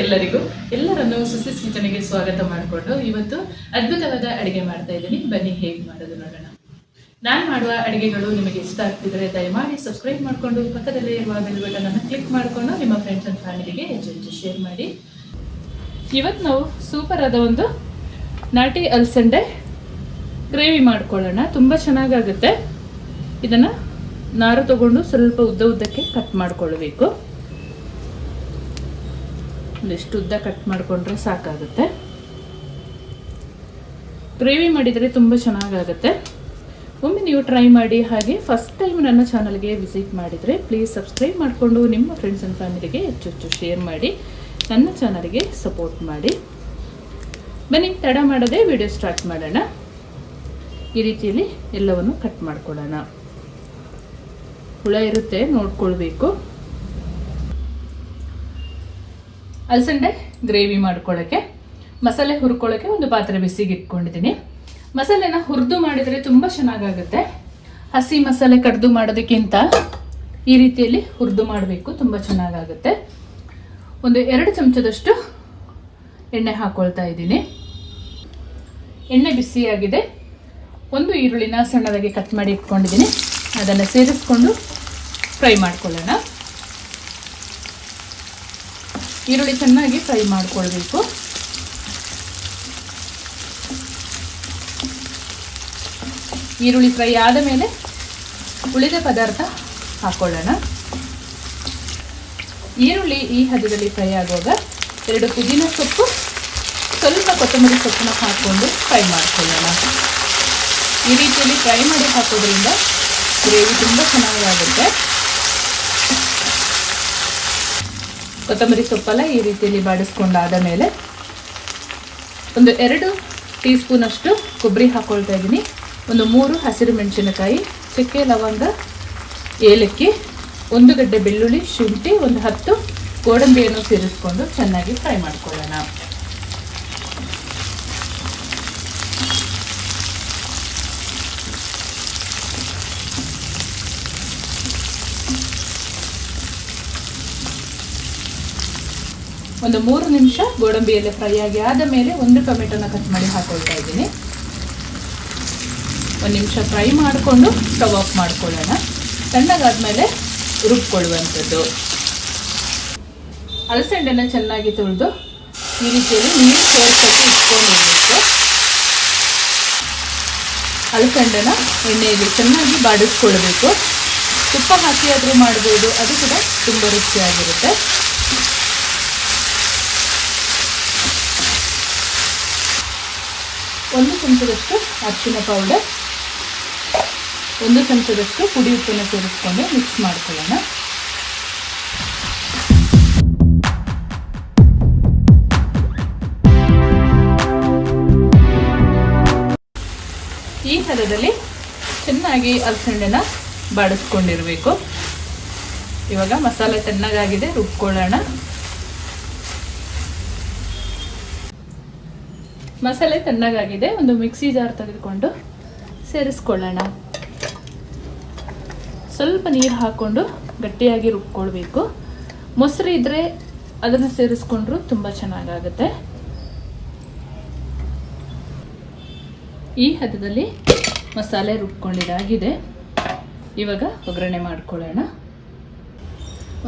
ಎಲ್ಲರಿಗೂ, ಎಲ್ಲರನ್ನು ಸುಸಿಸ್ ಕಿಚನ್ಗೆ ಸ್ವಾಗತ ಮಾಡಿಕೊಂಡು ಇವತ್ತು ಅದ್ಭುತವಾದ ಅಡಿಗೆ ಮಾಡ್ತಾ ಇದ್ದೀನಿ. ಬನ್ನಿ, ಹೇಗೆ ಮಾಡೋದು ನೋಡೋಣ. ನಾನು ಮಾಡುವ ಅಡಿಗೆಗಳು ನಿಮಗೆ ಇಷ್ಟ ಆಗ್ತಿದ್ರೆ ದಯಮಾಡಿ ಸಬ್ಸ್ಕ್ರೈಬ್ ಮಾಡಿಕೊಂಡು ಪಕ್ಕದಲ್ಲೇ ಇರುವ ಬೆಲ್ ಬಟನ್ ಅನ್ನು ಕ್ಲಿಕ್ ಮಾಡಿಕೊಂಡು ನಿಮ್ಮ ಫ್ರೆಂಡ್ಸ್ ಅಂಡ್ ಫ್ಯಾಮಿಲಿಗೆ ಹೆಚ್ಚು ಹೆಚ್ಚು ಶೇರ್ ಮಾಡಿ. ಇವತ್ತು ನಾವು ಸೂಪರ್ ಆದ ಒಂದು ನಾಟಿ ಅಲ್ಸಂಡೆ ಗ್ರೇವಿ ಮಾಡ್ಕೊಳ್ಳೋಣ. ತುಂಬ ಚೆನ್ನಾಗಾಗುತ್ತೆ. ಇದನ್ನು ನಾರು ತಗೊಂಡು ಸ್ವಲ್ಪ ಉದ್ದ ಉದ್ದಕ್ಕೆ ಕಟ್ ಮಾಡ್ಕೊಳ್ಬೇಕು. ಒಂದಿಷ್ಟು ಉದ್ದ ಕಟ್ ಮಾಡಿಕೊಂಡ್ರೆ ಸಾಕಾಗುತ್ತೆ. ಗ್ರೇವಿ ಮಾಡಿದರೆ ತುಂಬ ಚೆನ್ನಾಗಾಗುತ್ತೆ. ಒಮ್ಮೆ ನೀವು ಟ್ರೈ ಮಾಡಿ ಹಾಗೆ ಫಸ್ಟ್ ಟೈಮ್ ನನ್ನ ಚಾನಲ್ಗೆ ವಿಸಿಟ್ ಮಾಡಿದರೆ ಪ್ಲೀಸ್ ಸಬ್ಸ್ಕ್ರೈಬ್ ಮಾಡಿಕೊಂಡು ನಿಮ್ಮ ಫ್ರೆಂಡ್ಸ್ ಆ್ಯಂಡ್ ಫ್ಯಾಮಿಲಿಗೆ ಹೆಚ್ಚು ಹೆಚ್ಚು ಶೇರ್ ಮಾಡಿ, ನನ್ನ ಚಾನಲ್ಗೆ ಸಪೋರ್ಟ್ ಮಾಡಿ. ಬನ್ನಿ, ತಡ ಮಾಡದೆ ವಿಡಿಯೋ ಸ್ಟಾರ್ಟ್ ಮಾಡೋಣ. ಈ ರೀತಿಯಲ್ಲಿ ಎಲ್ಲವನ್ನು ಕಟ್ ಮಾಡ್ಕೊಳ್ಳೋಣ. ಹುಳ ಇರುತ್ತೆ, ನೋಡ್ಕೊಳ್ಬೇಕು. ಅಲಸಂಡೆ ಗ್ರೇವಿ ಮಾಡ್ಕೊಳ್ಳೋಕ್ಕೆ ಮಸಾಲೆ ಹುರ್ಕೊಳ್ಳೋಕ್ಕೆ ಒಂದು ಪಾತ್ರೆ ಬಿಸಿಗೆ ಇಟ್ಕೊಂಡಿದ್ದೀನಿ. ಮಸಾಲೆನ ಹುರಿದು ಮಾಡಿದರೆ ತುಂಬ ಚೆನ್ನಾಗಾಗುತ್ತೆ. ಹಸಿ ಮಸಾಲೆ ಕಡ್ದು ಮಾಡೋದಕ್ಕಿಂತ ಈ ರೀತಿಯಲ್ಲಿ ಹುರಿದು ಮಾಡಬೇಕು, ತುಂಬ ಚೆನ್ನಾಗಾಗುತ್ತೆ. ಒಂದು ಎರಡು ಚಮಚದಷ್ಟು ಎಣ್ಣೆ ಹಾಕ್ಕೊಳ್ತಾ ಇದ್ದೀನಿ. ಎಣ್ಣೆ ಬಿಸಿಯಾಗಿದೆ. ಒಂದು ಈರುಳ್ಳಿನ ಸಣ್ಣದಾಗಿ ಕಟ್ ಮಾಡಿ ಇಟ್ಕೊಂಡಿದ್ದೀನಿ. ಅದನ್ನು ಸೇರಿಸ್ಕೊಂಡು ಫ್ರೈ ಮಾಡ್ಕೊಳ್ಳೋಣ. ಈರುಳ್ಳಿ ಚೆನ್ನಾಗಿ ಫ್ರೈ ಮಾಡ್ಕೊಳ್ಬೇಕು. ಈರುಳ್ಳಿ ಫ್ರೈ ಆದ ಮೇಲೆ ಉಳಿದ ಪದಾರ್ಥ ಹಾಕೊಳ್ಳೋಣ. ಈರುಳ್ಳಿ ಈ ಹದದಲ್ಲಿ ಫ್ರೈ ಆಗುವಾಗ ಎರಡು ಪುದೀನ ಸೊಪ್ಪು, ಸ್ವಲ್ಪ ಕೊತ್ತಂಬರಿ ಸೊಪ್ಪನ್ನ ಹಾಕ್ಕೊಂಡು ಫ್ರೈ ಮಾಡ್ಕೊಳ್ಳೋಣ. ಈ ರೀತಿಯಲ್ಲಿ ಫ್ರೈ ಮಾಡಿ ಹಾಕೋದ್ರಿಂದ ಗ್ರೇವಿ ತುಂಬ ಚೆನ್ನಾಗಾಗುತ್ತೆ. ಕೊತ್ತಂಬರಿ ಸೊಪ್ಪೆಲ್ಲ ಈ ರೀತಿಯಲ್ಲಿ ಬಾಡಿಸ್ಕೊಂಡಾದ ಮೇಲೆ ಒಂದು ಎರಡು ಟೀ ಸ್ಪೂನಷ್ಟು ಕೊಬ್ಬರಿ ಹಾಕ್ಕೊಳ್ತಾ ಇದ್ದೀನಿ. ಒಂದು ಮೂರು ಹಸಿರು ಮೆಣಸಿನಕಾಯಿ, ಚಕ್ಕೆ ಲವಂಗ, ಏಲಕ್ಕಿ, ಒಂದು ಗಡ್ಡೆ ಬೆಳ್ಳುಳ್ಳಿ, ಶುಂಠಿ, ಒಂದು ಹತ್ತು ಗೋಡಂಬಿಯನ್ನು ಸೇರಿಸ್ಕೊಂಡು ಚೆನ್ನಾಗಿ ಫ್ರೈ ಮಾಡ್ಕೊಳ್ಳೋಣ. ಒಂದು ಮೂರು ನಿಮಿಷ ಗೋಡಂಬಿಯಲ್ಲಿ ಫ್ರೈ ಆಗಿ ಆದ ಮೇಲೆ ಒಂದು ಟೊಮೆಟೊನ ಕಟ್ ಮಾಡಿ ಹಾಕೊಳ್ತಾ ಇದ್ದೀನಿ. ಒಂದು ನಿಮಿಷ ಫ್ರೈ ಮಾಡಿಕೊಂಡು ಸ್ಟವ್ ಆಫ್ ಮಾಡ್ಕೊಳ್ಳೋಣ. ತಣ್ಣಗಾದ್ಮೇಲೆ ರುಬ್ಕೊಳ್ಳುವಂಥದ್ದು. ಅಲಸಂಡೆನ ಚೆನ್ನಾಗಿ ತೊಳೆದು ಈ ರೀತಿಯಲ್ಲಿ ನೀರು ಸೇರಿಸೋಕೆ ಇಟ್ಕೊಂಡಿರಬೇಕು. ಅಲಸಂಡೆನ ಎಣ್ಣೆಯಲ್ಲಿ ಚೆನ್ನಾಗಿ ಬಾಡಿಸ್ಕೊಳ್ಬೇಕು. ತುಪ್ಪ ಹಾಕಿ ಆದರೂ ಮಾಡ್ಬೋದು. ಅದು ಕೂಡ ತುಂಬ ರುಚಿಯಾಗಿರುತ್ತೆ. ಒಂದು ಚಮಚದಷ್ಟು ಅರಿಶಿನ ಪೌಡರ್ ಒಂದು ಚಮಚದಷ್ಟು ಪುಡಿ ಉಪ್ಪನ್ನು ಸೇರಿಸ್ಕೊಂಡು ಮಿಕ್ಸ್ ಮಾಡ್ಕೊಳ್ಳೋಣ. ಈ ಹದದಲ್ಲಿ ಚೆನ್ನಾಗಿ ಅಲಸಂಡೆನ ಬಾಡಿಸ್ಕೊಂಡಿರಬೇಕು. ಇವಾಗ ಮಸಾಲೆ ಚೆನ್ನಾಗಾಗಿದೆ ರುಬ್ಕೊಳ್ಳೋಣ. ಮಸಾಲೆ ತಣ್ಣಗಾಗಿದೆ, ಒಂದು ಮಿಕ್ಸಿ ಜಾರ್ ತೆಗೆದುಕೊಂಡು ಸೇರಿಸ್ಕೊಳ್ಳೋಣ. ಸ್ವಲ್ಪ ನೀರು ಹಾಕ್ಕೊಂಡು ಗಟ್ಟಿಯಾಗಿ ರುಬ್ಕೊಳ್ಬೇಕು. ಮೊಸರು ಇದ್ದರೆ ಅದನ್ನು ಸೇರಿಸ್ಕೊಂಡ್ರು ತುಂಬ ಚೆನ್ನಾಗಾಗುತ್ತೆ. ಈ ಹದದಲ್ಲಿ ಮಸಾಲೆ ರುಬ್ಕೊಂಡಿದ್ದಾಗಿದೆ. ಇವಾಗ ಒಗ್ಗರಣೆ ಮಾಡ್ಕೊಳ್ಳೋಣ.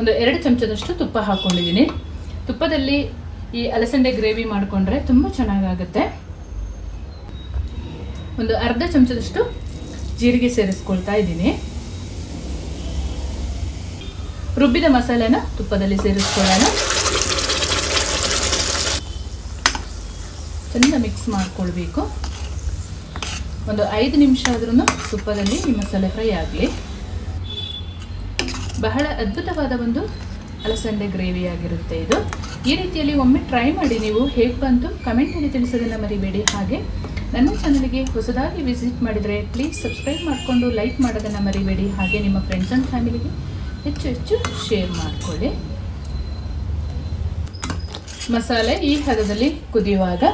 ಒಂದು ಎರಡು ಚಮಚದಷ್ಟು ತುಪ್ಪ ಹಾಕ್ಕೊಂಡಿದ್ದೀನಿ ತುಪ್ಪದಲ್ಲಿ ಈ ಅಲಸಂಡೆ ಗ್ರೇವಿ ಮಾಡಿಕೊಂಡ್ರೆ ತುಂಬ ಚೆನ್ನಾಗಾಗುತ್ತೆ. ಒಂದು ಅರ್ಧ ಚಮಚದಷ್ಟು ಜೀರಿಗೆ ಸೇರಿಸ್ಕೊಳ್ತಾ ಇದ್ದೀನಿ. ರುಬ್ಬಿದ ಮಸಾಲೆನ ತುಪ್ಪದಲ್ಲಿ ಸೇರಿಸ್ಕೊಳ್ಳೋಣ. ಚೆಂದ ಮಿಕ್ಸ್ ಮಾಡ್ಕೊಳ್ಬೇಕು. ಒಂದು ಐದು ನಿಮಿಷ ಆದ್ರೂ ತುಪ್ಪದಲ್ಲಿ ಈ ಮಸಾಲೆ ಫ್ರೈ ಆಗಲಿ. ಬಹಳ ಅದ್ಭುತವಾದ ಒಂದು ಅಲಸಂದೆ ಗ್ರೇವಿ ಆಗಿರುತ್ತೆ ಇದು. ಈ ರೀತಿಯಲ್ಲಿ ಒಮ್ಮೆ ಟ್ರೈ ಮಾಡಿ ನೀವು ಹೇಗೆ ಬಂತು ಕಮೆಂಟಲ್ಲಿ ತಿಳಿಸೋದನ್ನು ಮರಿಬೇಡಿ. ಹಾಗೆ ನನ್ನ ಚಾನಲ್ಗೆ ಹೊಸದಾಗಿ ವಿಸಿಟ್ ಮಾಡಿದರೆ ಪ್ಲೀಸ್ ಸಬ್ಸ್ಕ್ರೈಬ್ ಮಾಡಿಕೊಂಡು ಲೈಕ್ ಮಾಡೋದನ್ನು ಮರಿಬೇಡಿ. ಹಾಗೆ ನಿಮ್ಮ ಫ್ರೆಂಡ್ಸ್ ಆ್ಯಂಡ್ ಫ್ಯಾಮಿಲಿಗೆ ಹೆಚ್ಚು ಹೆಚ್ಚು ಶೇರ್ ಮಾಡಿಕೊಳ್ಳಿ. ಮಸಾಲೆ ಈ ಹದದಲ್ಲಿ ಕುದಿಯುವಾಗ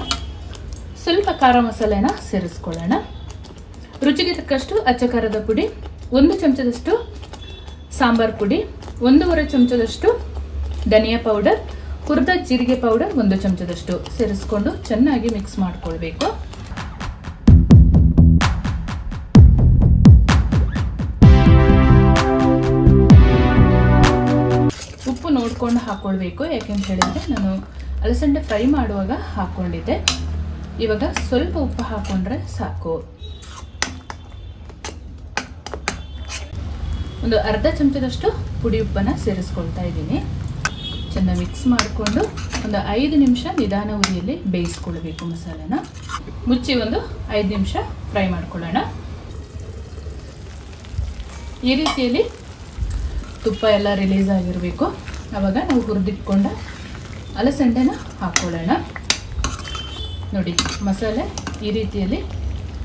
ಸ್ವಲ್ಪ ಖಾರ ಮಸಾಲೆನ ಸೇರಿಸ್ಕೊಳ್ಳೋಣ. ರುಚಿಗೆ ತಕ್ಕಷ್ಟು ಅಚ್ಚ ಖಾರದ ಪುಡಿ, ಒಂದು ಚಮಚದಷ್ಟು ಸಾಂಬಾರ್ ಪುಡಿ, ಒಂದೂವರೆ ಚಮಚದಷ್ಟು ಧನಿಯಾ ಪೌಡರ್ ಹುರಿದ ಜೀರಿಗೆ ಪೌಡರ್ ಒಂದು ಚಮಚದಷ್ಟು ಸೇರಿಸ್ಕೊಂಡು ಚೆನ್ನಾಗಿ ಮಿಕ್ಸ್ ಮಾಡ್ಕೊಳ್ಬೇಕು. ಉಪ್ಪು ನೋಡ್ಕೊಂಡು ಹಾಕೊಳ್ಬೇಕು, ಯಾಕೆಂತ ಹೇಳಿದ್ರೆ ನಾನು ಅಲಸಂಡೆ ಫ್ರೈ ಮಾಡುವಾಗ ಹಾಕೊಂಡಿದ್ದೆ. ಇವಾಗ ಸ್ವಲ್ಪ ಉಪ್ಪು ಹಾಕೊಂಡ್ರೆ ಸಾಕು. ಒಂದು ಅರ್ಧ ಚಮಚದಷ್ಟು ಪುಡಿ ಉಪ್ಪನ್ನ ಸೇರಿಸ್ಕೊಳ್ತಾ ಇದ್ದೀನಿ. ಚೆನ್ನಾಗಿ ಮಿಕ್ಸ್ ಮಾಡಿಕೊಂಡು ಒಂದು ಐದು ನಿಮಿಷ ನಿಧಾನ ಉರಿಯಲ್ಲಿ ಬೇಯಿಸ್ಕೊಳ್ಬೇಕು ಮಸಾಲೆನ. ಮುಚ್ಚಿ ಒಂದು ಐದು ನಿಮಿಷ ಫ್ರೈ ಮಾಡ್ಕೊಳ್ಳೋಣ. ಈ ರೀತಿಯಲ್ಲಿ ತುಪ್ಪ ಎಲ್ಲ ರಿಲೀಸ್ ಆಗಿರಬೇಕು. ಆವಾಗ ನಾವು ಹುರಿದಿಟ್ಕೊಂಡ ಅಲಸಂಡೆನ ಹಾಕ್ಕೊಳ್ಳೋಣ ನೋಡಿ, ಮಸಾಲೆ ಈ ರೀತಿಯಲ್ಲಿ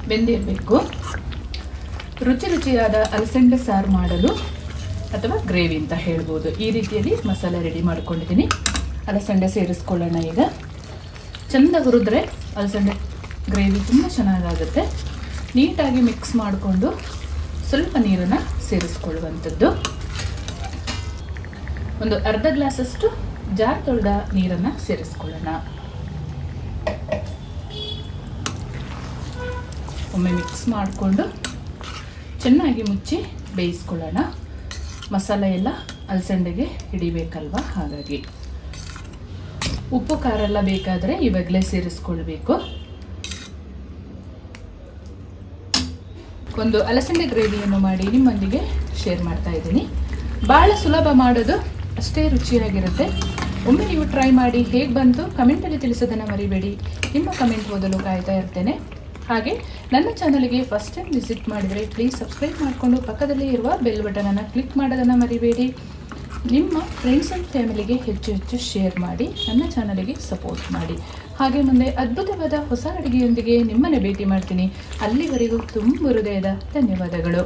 ಬೆಂದಿರಬೇಕು. ರುಚಿ ರುಚಿಯಾದ ಅಲಸಂಡೆ ಸಾರು ಮಾಡಲು ಅಥವಾ ಗ್ರೇವಿ ಅಂತ ಹೇಳ್ಬೋದು. ಈ ರೀತಿಯಲ್ಲಿ ಮಸಾಲೆ ರೆಡಿ ಮಾಡ್ಕೊಂಡಿದ್ದೀನಿ. ಅಲಸಂಡೆ ಸೇರಿಸ್ಕೊಳ್ಳೋಣ ಈಗ. ಚೆಂದ ಹುರಿದ್ರೆ ಅಲಸಂಡೆ ಗ್ರೇವಿ ತುಂಬ ಚೆನ್ನಾಗಾಗುತ್ತೆ. ನೀಟಾಗಿ ಮಿಕ್ಸ್ ಮಾಡಿಕೊಂಡು ಸ್ವಲ್ಪ ನೀರನ್ನು ಸೇರಿಸ್ಕೊಳ್ಳುವಂಥದ್ದು. ಒಂದು ಅರ್ಧ ಗ್ಲಾಸಷ್ಟು ಜಾರ್ ತೊಳೆದ ನೀರನ್ನು ಸೇರಿಸ್ಕೊಳ್ಳೋಣ. ಒಮ್ಮೆ ಮಿಕ್ಸ್ ಮಾಡಿಕೊಂಡು ಚೆನ್ನಾಗಿ ಮುಚ್ಚಿ ಬೇಯಿಸ್ಕೊಳ್ಳೋಣ. ಮಸಾಲೆ ಎಲ್ಲ ಅಲಸಂದೆಗೆ ಹಿಡಿಬೇಕಲ್ವ? ಹಾಗಾಗಿ ಉಪ್ಪು, ಖಾರ ಎಲ್ಲ ಬೇಕಾದರೆ ಇವಾಗಲೇ ಸೇರಿಸ್ಕೊಳ್ಬೇಕು. ಒಂದು ಅಲಸಂದೆ ಗ್ರೇವಿಯನ್ನು ಮಾಡಿ ನಿಮ್ಮೊಂದಿಗೆ ಶೇರ್ ಮಾಡ್ತಾ ಇದ್ದೀನಿ. ಭಾಳ ಸುಲಭ ಮಾಡೋದು, ಅಷ್ಟೇ ರುಚಿಯಾಗಿರುತ್ತೆ. ಒಮ್ಮೆ ನೀವು ಟ್ರೈ ಮಾಡಿ ಹೇಗೆ ಬಂತು, ಕಮೆಂಟಲ್ಲಿ ತಿಳಿಸೋದನ್ನು ಮರಿಬೇಡಿ. ನಿಮ್ಮ ಕಮೆಂಟ್ ಓದಲು ಕಾಯ್ತಾ ಇರ್ತೇನೆ. ಹಾಗೆ ನನ್ನ ಚಾನಲ್ಗೆ ಫಸ್ಟ್ ಟೈಮ್ ವಿಸಿಟ್ ಮಾಡಿದರೆ ಪ್ಲೀಸ್ ಸಬ್ಸ್ಕ್ರೈಬ್ ಮಾಡಿಕೊಂಡು ಪಕ್ಕದಲ್ಲಿ ಇರುವ ಬೆಲ್ ಬಟನನ್ನು ಕ್ಲಿಕ್ ಮಾಡೋದನ್ನು ಮರಿಬೇಡಿ. ನಿಮ್ಮ ಫ್ರೆಂಡ್ಸ್ ಆ್ಯಂಡ್ ಫ್ಯಾಮಿಲಿಗೆ ಹೆಚ್ಚು ಹೆಚ್ಚು ಶೇರ್ ಮಾಡಿ, ನನ್ನ ಚಾನಲಿಗೆ ಸಪೋರ್ಟ್ ಮಾಡಿ. ಹಾಗೆ ಮುಂದೆ ಅದ್ಭುತವಾದ ಹೊಸ ಅಡುಗೆಯೊಂದಿಗೆ ನಿಮ್ಮನ್ನೇ ಭೇಟಿ ಮಾಡ್ತೀನಿ. ಅಲ್ಲಿವರೆಗೂ ತುಂಬ ಹೃದಯದ ಧನ್ಯವಾದಗಳು.